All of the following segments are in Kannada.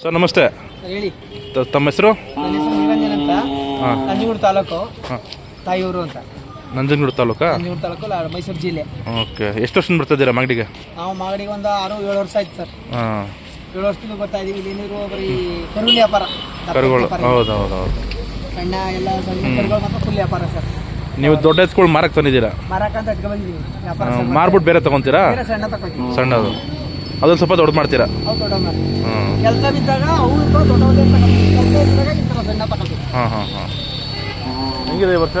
ಸರ್ ನಮಸ್ತೆ. ಹೇಳಿ. ತ- ತಮ್ಮ ಹೆಸರು? ನನ್ನ ಹೆಸರು ನಿರಂಜನ್ ಅಂತ. ನಂಜನಗೂಡು ತಾಲೂಕು. ತಾಯಿಯೂರು ಅಂತ. ನಂಜನಗೂಡು ತಾಲೂಕಾ? ನಂಜನಗೂಡು ತಾಲೂಕು ಲ- ಮೈಸೂರು ಜಿಲ್ಲೆ. ಓಕೆ. ಎಷ್ಟು ವರ್ಷದಿಂದ ಬರ್ತಿದ್ದೀರಾ ಮಾಗಡಿಗೆ? ನಾವು ಮಾಗಡಿಗೆ ಒಂದು ಆರು ಏಳು ವರ್ಷ ಆಯ್ತು ಸರ್. ಹಾಂ. ಏಳು ವರ್ಷದಿಂದ ಬರ್ತಾ ಇದೀವಿ ಇಲ್ಲಿ ಏನಿರುವ ಬರೀ ಕರುಳು ವ್ಯಾಪಾರ. ಕರುಗಳು. ಹೌದು ಹೌದು ಹೌದು. ಸಣ್ಣ ಎಲ್ಲ ಸಣ್ಣ ಕರುಗಳು ಮಾತ್ರ ಫುಲ್ ವ್ಯಾಪಾರ ಸರ್. ನೀವು ದೊಡ್ಡ ಎತ್ಗಳು ಮಾರಕ್ಕೆ ತಂದಿದ್ದೀರಾ? ಮಾರಾಕ ಅಂತ ಇಟ್ಕೊಂಡು ಬಂದಿದ್ದೀವಿ. ವ್ಯಾಪಾರ ಸರ್ ಮಾರ್ಬಿಟ್ಟು ಬೇರೆ ತೊಗೊತೀರಾ? ಬೇರೆ ಸಣ್ಣ ತಗೋತೀವಿ. ಸಣ್ಣದು. ಅದೊಂದು ಸ್ವಲ್ಪ ದೊಡ್ಡ ಮಾಡ್ತೀರಾ? ಅವು ದೊಡ್ಡ ಹಾಂ ಕೆಲಸ ಬಿದ್ದಾಗ ಅವ್ರು ಇರ್ತಾವೆ ದೊಡ್ಡವೇ ಕೆಲಸ ಇದ್ದಾಗ ಇಂಥ ಸಣ್ಣ ತಗೋತೀವಿ ಹಾಂ ಹಾಂ ಹಾಂ. ಹೆಂಗಿದೆ ಈ ವರ್ಷ?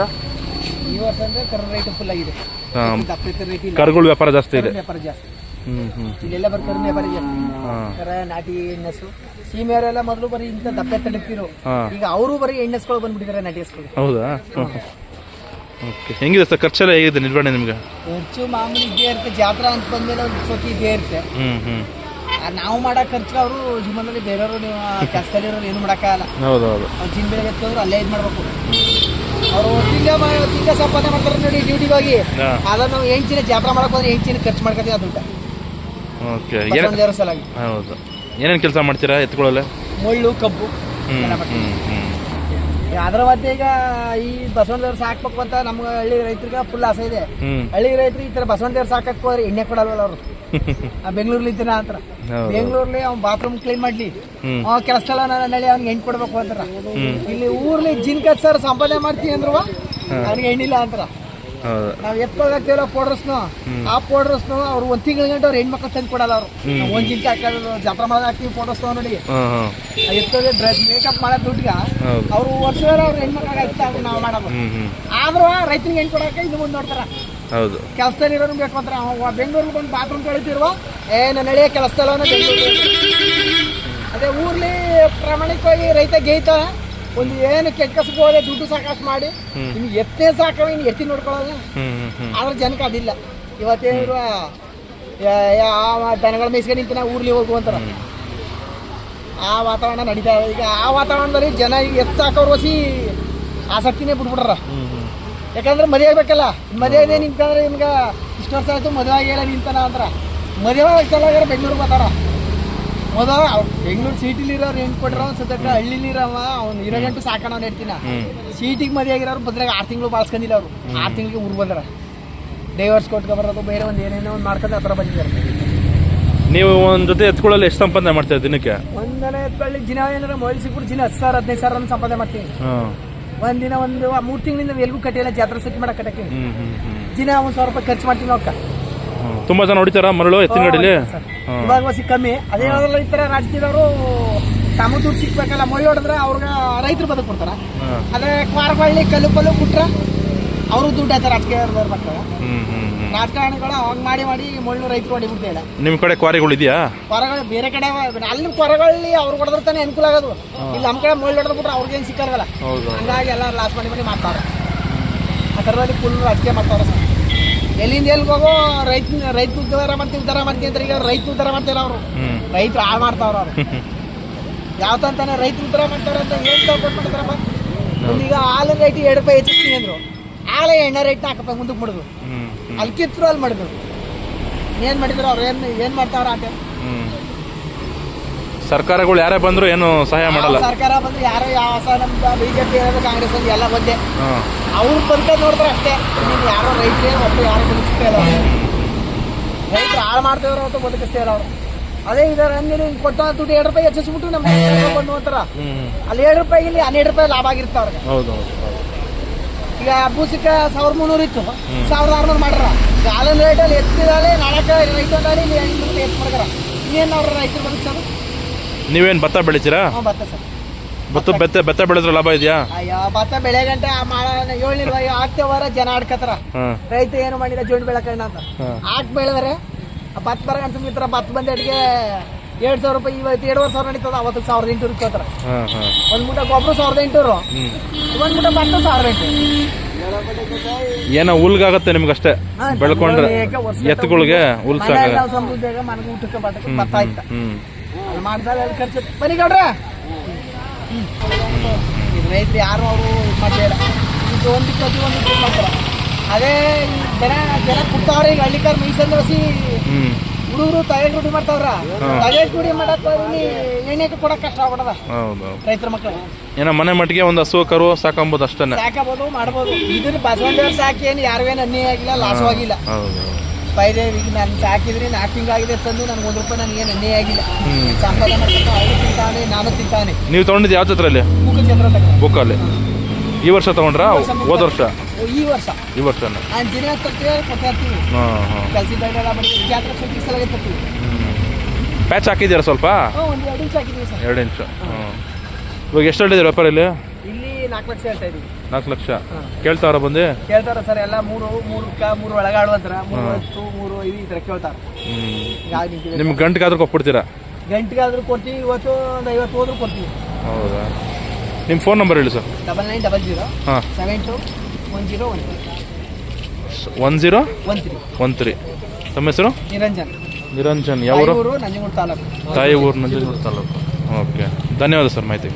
ಈ ವರ್ಷ ಅಂದರೆ ಕರು ರೇಟ್ ಫುಲ್ ಆಗಿದೆ. ಹಾಂ. ದಪ್ಪ ರೇಟ್ ಇಲ್ಲ. ಕರುಗಳು ವ್ಯಾಪಾರ ಜಾಸ್ತಿ ಇದೆ. ವ್ಯಾಪಾರ ಜಾಸ್ತಿ. ಹ್ಞೂ ಹ್ಞೂ ಇಲ್ಲೆಲ್ಲ ಬರೀ ವ್ಯಾಪಾರ ಜಾಸ್ತಿ. ಕರ ನಾಟಿ ಹೆಣ್ಣಸು ಸೀಮೆಯವರೆಲ್ಲ ಮೊದಲು ಬರೀ ಇಂಥ ದಪ್ಪೆ ತಡಕ್ತಿರು ಈಗ ಅವರು ಬರೀ ಹೆಣ್ಣಸ್ಗಳು ಬಂದ್ಬಿಟ್ಟಿದ್ದಾರೆ ನಾಟಿ ಹಸ್ಗಳು ಹೌದಾ? ಓಕೆ ಹೆಂಗಿದೆ ಸರ್? ಖರ್ಚೆಲ್ಲ ಹೇಗಿದೆ ನಿರ್ವಹಣೆ ನಿಮ್ಗೆ? ಖರ್ಚು ಮಾಮೂಲಿ ಇದ್ದೇ ಇರುತ್ತೆ. ಜಾತ್ರಾ ಅಂತ ಬಂದ್ಮೇಲೆ ಒಂದು ಸತಿ ಇದ್ದೇ ಇರುತ್ತೆ. ಹ್ಞೂ ಹ್ಞೂ ಆ ನಾವು ಮಾಡೋ ಖರ್ಚು ಅವರು ಜೀವನದಲ್ಲಿ ಬೇರೆಯವರು ನೀವು ಕೆಲಸದಲ್ಲಿರೋರು ಏನು ಮಾಡೋಕ್ಕಾಗಲ್ಲ. ಹೌದು ಹೌದು. ಅವ್ರು ಜಿಮ್ ಬೆಳಗ್ಗೆ ಎತ್ತೋದ್ರು ಅಲ್ಲೇ ಇದು ಮಾಡಬೇಕು. ಅವರು ತಿಂಗ ತಿಂಗ ಸಂಪಾದನೆ ಮಾಡ್ತಾರೆ ನೋಡಿ ಡ್ಯೂಟಿಗೆ ಹೋಗಿ ಅದನ್ನು ನಾವು ಎಂಚಿನ ಜಾತ್ರಾ ಮಾಡಕ್ಕೆ ಹೋದ್ರೆ ಹೆಂಚಿನ ಖರ್ಚು ಮಾಡ್ಕೊತೀವಿ ಅದು ಓಕೆ ಏನು ದೇವರ ಸಲಾಗಿ ಹೌದು. ಏನೇನು ಕೆಲಸ ಮಾಡ್ತೀರಾ ಎತ್ಕೊಳ್ಳಲ್ಲ? ಮುಳ್ಳು ಕಬ್ಬು. ಹ್ಞೂ ಹ್ಞೂ ಹ್ಞೂ ಅದರ ಮಧ್ಯೆ ಈಗ ಈ ಬಸವನ ದೇವ್ರ ಸಾಕ್ಬೇಕು ಅಂತ ನಮ್ಮ ಹಳ್ಳಿ ರೈತರಿಗೆ ಫುಲ್ ಆಸೆ ಇದೆ. ಹಳ್ಳಿ ರೈತರು ಈ ತರ ಬಸವನ ದೇವ್ರ ಸಾಕಕ್ಕೆ ಹೋದ್ರೆ ಎಣ್ಣೆ ಕೊಡಲ್ವಲ್ಲ ಅವರು? ಆ ಬೆಂಗಳೂರಲ್ಲಿ ಇದ್ದೀನ ಅಂತಾರ ಹೌದು. ಬೆಂಗಳೂರಲ್ಲಿ ಅವ್ನು ಬಾತ್ರೂಮ್ ಕ್ಲೀನ್ ಮಾಡ್ಲಿ. ಅವ್ ನಾನು ನಳಿ ಅವ್ನಿಗೆ ಎಣ್ಣೆ ಕೊಡ್ಬೇಕು ಅಂತಾರ ಇಲ್ಲಿ ಊರ್ಲಿ ಜಿನ್ಕ ಸರ್ ಸಂಪಾದನೆ ಮಾಡ್ತೀನಿ ಅಂದ್ರು ಅವ್ನಿಗೆ ಎಣ್ಣಿಲ್ಲ ಅಂತಾರ ನಾವ್ ಎತ್ಕೊಳಕ್ತಿವಲ್ಲ ಪೌಡರ್ಸ್ನ ಆ ಪೌಡ್ರಸ್ನು ಅವ್ರು ಒಂದ್ ತಿಂಗಳ ಗಂಟೆ ಅವ್ರ ಹೆಣ್ಮಕ್ಳು ತಂದು ಕೊಡಲ್ಲ ಅವ್ರು. ಒಂದ್ ಜಿಂಕೆ ಹಾಕೋದು ಜಾತ್ರಾ ಮಾಡೋದು ಹಾಕ್ತೀವಿ ಫೋಟೋಸ್ ನೋಡಿ. ಎತ್ತೋದೇ ಡ್ರೆಸ್ ಮೇಕಪ್ ಮಾಡೋ ದುಡ್ಡಿಗ ಅವ್ರು ವರ್ಷ ಅವ್ರ ಹೆಣ್ಮಕ್ಳಾಗ ಇರ್ತಾರೆ ನಾವು ಮಾಡೋದು. ಆದ್ರೂ ರೈತನಿಗೆ ಹೆಣ್ ಕೊಡಕ್ಕೆ ಇನ್ನು ಮುಂದೆ ನೋಡ್ತಾರ. ಹೌದು. ಕೆಲಸದಲ್ಲಿ ಇರೋರು ಅವ ಬೆಂಗಳೂರಿಗೆ ಬಂದು ಬಾತ್ರೂಮ್ ಕಳಿತಿರುವ ಏ ನನ್ನ ಹಳೆಯ ಕೆಲಸದಲ್ಲ ಅದೇ ಊರ್ಲಿ ಪ್ರಾಮಾಣಿಕವಾಗಿ ರೈತ ಗೇಯ್ತ ಒಂದು ಏನು ಕೆಟ್ಟ ಹೋದ್ರೆ ದುಡ್ಡು ಸಾಕಷ್ಟು ಮಾಡಿ ನಿಮ್ಗೆ ಎತ್ತೇ ಸಾಕವ ಇನ್ನು ಎತ್ತಿ ನೋಡ್ಕೊಳ್ಳೋದು. ಆದ್ರೆ ಜನಕ್ಕೆ ಅದಿಲ್ಲ. ಇವತ್ತೇನಿರುವ ದನಗಳ ಮೇಯ್ಸ್ಕೊಂಡು ನಿಂತಿನ ಊರ್ಲಿ ಹೋಗು ಅಂತಾರ. ಆ ವಾತಾವರಣ ನಡೀತಾ ಇದೆ. ಈಗ ಆ ವಾತಾವರಣದಲ್ಲಿ ಜನ ಈಗ ಎತ್ತು ಸಾಕೋರು ಹೊಸಿ ಆಸಕ್ತಿನೇ ಬಿಟ್ಬಿಟ್ರ ಯಾಕಂದ್ರೆ ಮದುವೆ ಆಗ್ಬೇಕಲ್ಲ. ಮದುವೆ ಇದೆ ನಿಂತಂದ್ರೆ ನಿಮ್ಗೆ ಇಷ್ಟು ವರ್ಷ ಆಯ್ತು ಮದುವೆ ಆಗಿಲ್ಲ ನಿಂತಾನ ಅಂದ್ರ ಮದುವೆ ಚಲೋ ಬೆಂಗಳೂರು ಬರ್ತಾರ ಬೆಂಗಳೂರು ಸಿಟಿಲಿ ಇರೋರು ಹೆಣ್ಣು ಕೊಟ್ರ ಸದ್ಯಕ್ಕೆ ಹಳ್ಳಿಲಿರವ ಅವ್ನು ಇರೋ ಗಂಟು ಸಾಕೋಣ ಅವ್ನು ಹೇಳ್ತೀನ ಸೀಟಿಗೆ ಮದುವೆ ಆಗಿರೋರು ಬದ್ರಾಗ ಆರು ತಿಂಗಳು ಬಾಳ್ಸ್ಕೊಂಡಿಲ್ಲ ಅವರು. ಆರು ತಿಂಗಳಿಗೆ ಊರು ಬಂದಾರ. ಡೈವರ್ಸ್ ಕೊಟ್ಕೊ ಬರೋದು ಬೇರೆ ಒಂದು ಏನೇನೋ ಒಂದು ಮಾಡ್ಕೊಂಡು ಆ ಥರ ಬಂದಿದ್ದಾರೆ ನೀವು ಒಂದು ಜೊತೆ ಎತ್ಕೊಳ್ಳಲ್ಲಿ ಎಷ್ಟು ಸಂಪಾದನೆ ಮಾಡ್ತೀರಾ ದಿನಕ್ಕೆ? ಒಂದನೇ ಎತ್ಕೊಳ್ಳಿ ದಿನ ಏನಾರ ಮೊಬೈಲ್ ಸಿಕ್ಬಿಟ್ಟು ದಿನ ಹತ್ತು ಸಾವಿರ ಹದಿನೈದು ಸಾವಿರ ಸಂಪಾದನೆ ಮಾಡ್ತೀನಿ. ಹಾಂ. ಒಂದಿನ ಒಂದು ಮೂರು ತಿಂಗಳಿಂದ ಎಲ್ಗೂ ಕಟ್ಟಿಲ್ಲ ಜಾತ್ರೆ ಸೆಟ್ ಮಾಡಕ್ಕೆ ಕಟ್ಟಕ್ಕೆ. ದಿನ ಒಂದು ಸಾವಿರ ರೂಪಾಯಿ ಖರ್ಚು ಮಾಡ್ತೀನಿ ಹ್ಞೂ ತುಂಬ ಜನ ಹೊಡಿತಾರ ಮರಳು ಎತ್ತಿನ ಗಾಡೀಲಿ. ಇವಾಗ ಕಮ್ಮಿ ಅದೇ ಹೇಳೋದ್ರಲ್ಲ ಈ ರಾಜಕೀಯದವರು ತಮ್ಮ ದುಡ್ಡು ಸಿಕ್ಬೇಕಲ್ಲ ಮೊಯ್ ಹೊಡೆದ್ರೆ ಅವ್ರಿಗೆ ರೈತರು ಬದುಕು ಕೊಡ್ತಾರ. ಆದ್ರೆ ಕ್ವಾರಬಳ್ಳಿ ಕಲ್ಲು ಪಲ್ಲು ಬಿಟ್ರೆ ಅವರು ದುಡ್ಡು ಆಯ್ತಾರೆ ರಾಜಕೀಯ ಹ್ಞೂ ರಾಜಕಾರಣಿಗಳು ಅವಾಗ ಮಾಡಿ ಮಾಡಿ ಮೊಳ್ಳು ರೈತರು ಹೊಡಿಬಿಡ್ತಿಲ್ಲ ನಿಮ್ ಕಡೆ ಕ್ವಾರಿಗಳು ಇದೆಯಾ? ಕ್ವಾರಗಳು ಬೇರೆ ಕಡೆ ಅಲ್ಲಿ ಕ್ವಾರಗಳಲ್ಲಿ ಅವ್ರು ಹೊಡೆದ್ರೆ ತಾನೇ ಅನುಕೂಲ ಆಗೋದು. ಇಲ್ಲಿ ನಮ್ಮ ಕಡೆ ಮೊಳ್ಳು ಹೊಡೆದು ಬಿಟ್ರೆ ಅವ್ರಿಗೇನು ಸಿಕ್ಕಲ್ವಲ್ಲ. ಹಂಗಾಗಿ ಎಲ್ಲ ಲಾಸ್ ಮಾಡಿ ಮಾಡಿ ಮಾಡ್ತಾರೆ. ಆ ಥರದಲ್ಲಿ ಫುಲ್ ರಾಜಕೀಯ ಮಾಡ್ತಾರೆ ಸರ್. ಎಲ್ಲಿಂದ ಎಲ್ಲಿಗೆ ಹೋಗೋ? ರೈತ ರೈತ ಉದ್ದಾರ ಮಾಡ್ತೀವಿ ಉದ್ದಾರ ಮಾಡ್ತೀವಿ ಅಂತ ಈಗ ರೈತ ಉದ್ದಾರ ಮಾಡ್ತೀರ ಅವರು. ರೈತರು ಹಾಳು ಮಾಡ್ತಾವ್ರ ಅವ್ರು. ಯಾವ ತಂತಾನೆ ರೈತರು ಉದ್ಧಾರ ಮಾಡ್ತಾರ ಅಂತ ಏನು ಸಪೋರ್ಟ್ ಮಾಡ್ತಾರಪ್ಪ ಈಗ ಹಾಲಿನ ರೇಟ್ ಎರಡು ರೂಪಾಯಿ ಹೆಚ್ಚಿಸ್ತೀನಿ ಅಂದ್ರು. ಹಾಲೆ ಎಣ್ಣೆ ರೇಟ್ ನಾಲ್ಕು ರೂಪಾಯಿ ಮುಂದಕ್ಕೆ ಮಾಡಿದ್ರು ಅಲ್ಲಿ ಕಿತ್ತರು ಅಲ್ಲಿ ಮಾಡಿದ್ರು. ಏನ್ ಮಾಡಿದ್ರು ಅವ್ರು? ಏನ್ ಏನ್ ಮಾಡ್ತಾವ್ರ ಆಟ? ಸರ್ಕಾರಗಳು ಯಾರೇ ಬಂದ್ರು ಏನು ಸಹಾಯ ಮಾಡಲ್ಲ. ಸರ್ಕಾರ ಬಂದ್ರೆ ಯಾರೋ ಯಾವ ಸಹ ಬಿಜೆಪಿ ಕಾಂಗ್ರೆಸ್ ಒಂದು ಎಲ್ಲ ಬಂದೆ. ಹಾಂ. ಅವ್ರು ಬಂತ ನೋಡಿದ್ರೆ ಅಷ್ಟೇ. ನೀನು ಯಾರೋ ರೈತರೇ ಒಟ್ಟು ಯಾರು ಬದುಕಿಸ್ತಾ ಇಲ್ಲ ಅವ್ರು. ರೈತರು ಹಾಳು ಮಾಡ್ತಿದ್ರು ಅಂತ ಬದುಕಿಸ್ತಾ ಇಲ್ಲ ಅವ್ರು. ಅದೇ ಇದರ ಅಂಗಡಿ ಕೊಟ್ಟ ದುಡ್ಡು ಎರಡು ರೂಪಾಯಿ ಹೆಚ್ಚಿಸ್ಬಿಟ್ಟು ನಮ್ಮ ಬಂದು ಅಂತಾರ ಹ್ಞೂ ಅಲ್ಲಿ ಎರಡು ರೂಪಾಯಿ ಇಲ್ಲಿ ಹನ್ನೆರಡು ರೂಪಾಯಿ ಲಾಭ ಆಗಿರುತ್ತೆ ಅವ್ರಿಗೆ. ಹೌದು ಹೌದು ಹೌದು. ಈಗ ಬೂಸಿಕ ಸಾವಿರದ ಮುನ್ನೂರು ಇತ್ತು. ಸಾವಿರದ ಆರ್ನೂರು ಮಾಡ್ರ. ಗಾಲನ್ ರೇಟಲ್ಲಿ ಎತ್ತಿದಾಳೆ ನಾಳಕ್ಕೆ ರೈತ ಇಲ್ಲಿ ಎಂಟು ರೂಪಾಯಿ ಎತ್ತು ಮಾಡ್ತಾರ ಇನ್ನೇನು ಅವ್ರ ರೈತರು ಬದುಕ್ಸೋದು? ನೀವೇನು ಭತ್ತ ಬೆಳಿತೀರಾ? ಹ್ಞೂ ಭತ್ತ ಸರ್. ಭತ್ತ ಬೆತ್ತ ಭತ್ತ ಬೆಳೆದ್ರೆ ಲಾಭ ಇದೆಯಾ? ಅಯ್ಯೋ ಭತ್ತ ಬೆಳೆ ಗಂಟೆ ಮಾಡ ಏಳ್ನೂರು ಆಗ್ತೇವಾರ ಜನ ಆಡ್ಕತ್ತಾರ ಹಾಂ. ರೈತ ಏನು ಮಾಡಿಲ್ಲ ಜೋಡಿ ಬೆಳಕಣ್ಣ ಅಂತ. ಹಾಂ. ಹಾಕಿ ಬೆಳೆದ್ರೆ ಭತ್ತ ಬರ ಸುಮ್ಮಿತ್ರ ಭತ್ತ ಬಂದ ಅಡಿಗೆ ಎರಡು ಸಾವಿರ ರೂಪಾಯಿ ಇವತ್ತು ಎರಡುವರೆ ಸಾವಿರ ನಡೀತದ ಅವತ್ತು ಸಾವಿರದ ಎಂಟುನೂರು ಹಾಂ ಹಾಂ. ಒಂದು ಮೂಟ ಗೊಬ್ಬರ ಸಾವಿರದ ಎಂಟುನೂರು. ಒಂದು ಮೂಟ ಭತ್ತ ಸಾವಿರದ ಎಂಟು ಏನೋ ಹುಲ್ಗಾಗತ್ತೆ ನಿಮ್ಗಷ್ಟೇ? ಬೆಳ್ಕೊಂಡ್ರೆ ಎತ್ತುಗಳಿಗೆ ಹುಲ್ ಸಮೃದ್ಧಿಯಾಗ ಮನೆಗೆ ಊಟಕ್ಕೆ ಬಟ್ಟಕ್ಕೆ ಭತ್ತ ಆಯ್ತ? ಅಲ್ಲಿ ಖರ್ಚು. ಬನ್ನಿ ಗೌಡ್ರೆ. ರೈತರು ಯಾರು ಅವರು ಇದು ಮಾಡ್ತಾ ಇಲ್ಲ. ಇದು ಒಂದು ಪ್ರತಿ ಒಂದು ಇದು ಮಾಡ್ತಾರೆ. ಅದೇ ಜನ ಜನ ಕುಡ್ತಾವ್ರೆ ಈಗ ಹಳ್ಳಿಕಾರ ಮೀಸಂದ್ರೆ ಹಸಿ ಹುಡುಗರು ತಲೆ ರೂಢಿ ಮಾಡ್ತಾವ್ರ. ತಲೆ ರೂಢಿ ಮಾಡಕ್ ಎಣ್ಣೆ ಕೊಡಕ್ ಕಷ್ಟ ಆಗ್ಬಿಡದ. ರೈತರ ಮಕ್ಕಳು. ಏನೋ ಮನೆ ಮಟ್ಟಿಗೆ ಒಂದು ಹಸು ಕರು ಸಾಕೊಂಬೋದು ಅಷ್ಟೇ ಸಾಕಬಹುದು ಮಾಡ್ಬೋದು. ಇದ್ರ ಬಸವಣ್ಣ ಸಾಕಿ ಏನು ಯಾರಿಗೇನು ಅನ್ಯಾಯ ಆಗಿಲ್ಲ ಲಾಸು ಪೈದೆ ಈಗ ನಾನು ಸಾಕಿದ್ರೆ ನಾಲ್ಕು ತಿಂಗಳಾಗಿದೆ ತಂದು ನನಗೆ ಒಂದು ರೂಪಾಯಿ ನನಗೆ ಏನು ಅನ್ಯಾಯ ಆಗಿಲ್ಲ. ಸಂಪಾದನೆ ಮಾಡ್ಕೊಂಡು ಅವನು ತಿಂತಾನೆ ನಾನು ತಿಂತಾನೆ. ನೀವು ತೊಗೊಂಡಿದ್ದು ಯಾವ ಜಾತ್ರೆಯಲ್ಲಿ ಬುಕ್ ಅಲ್ಲಿ ಬುಕ್ಕಲ್ಲಿ ಈ ವರ್ಷ ತಗೊಂಡ್ರಾ? ಹೋದ ವರ್ಷ? ಈ ವರ್ಷ. ಈ ವರ್ಷ ನಾನು ದಿನ ತರ್ತೀವಿ ಕೊಡ್ತಾ ಇರ್ತೀವಿ ಹಾಂ ಹಾಂ. ಕೆಲಸದ ಬಂದು ಜಾತ್ರೆ ಸುದ್ದಿ ಸಲ ತರ್ತೀವಿ ಪ್ಯಾಚ್ ಹಾಕಿದ್ದೀರಾ ಸ್ವಲ್ಪ? ಒಂದು ಎರಡು ಇಂಚ್ ಹಾಕಿದ್ದೀವಿ ಸರ್. ಎರಡು ಇಂಚು. ಇವಾಗ ಎಷ್ಟು ಹೇಳಿದ್ದೀರಾ ವ್ಯಾಪಾರ ಇಲ್ಲಿ? ಇಲ್ಲಿ ನಾಲ್ಕು ಲಕ್ಷ ಹೇಳ್ತಾ ಇದೀವಿ ನಾಲ್ಕು ಲಕ್ಷ. ಕೇಳ್ತಾವ್ರ ಬಂದು? ಕೇಳ್ತಾರ ಸರ್ ಎಲ್ಲ ಮೂರು ಮೂರು ಕ ಮೂರು ಒಳಗಾಡುವಂತರ ಮೂರು ಹತ್ತು ಮೂರು ಐದು ಈ ಥರ ಕೇಳ್ತಾರೆ ನಿಮ್ಗೆ ಗಂಟೆಗಾದ್ರೂ ಕೊಟ್ಬಿಡ್ತೀರಾ? ಗಂಟೆಗಾದ್ರೂ ಕೊಡ್ತೀವಿ ಇವತ್ತು ಒಂದು ಐವತ್ತು ಹೋದ್ರೂ ಕೊಡ್ತೀವಿ. ಹೌದಾ? ನಿಮ್ಮ ಫೋನ್ ನಂಬರ್ ಹೇಳಿ sir. Double nine double zero ಹಾಂ. Seven two one zero one one zero? One three. One three. ತಮ್ಮ ಹೆಸರು? ನಿರಂಜನ್. ನಿರಂಜನ್ ಯಾವ ಊರು ನಂಜನಗೂಡು ತಾಲೂಕು. ತಾಯಿ ಊರು ನಂಜನಗೂಡು ತಾಲೂಕು. ಓಕೆ. ಧನ್ಯವಾದ ಸರ್ ಮಾಹಿತಿ.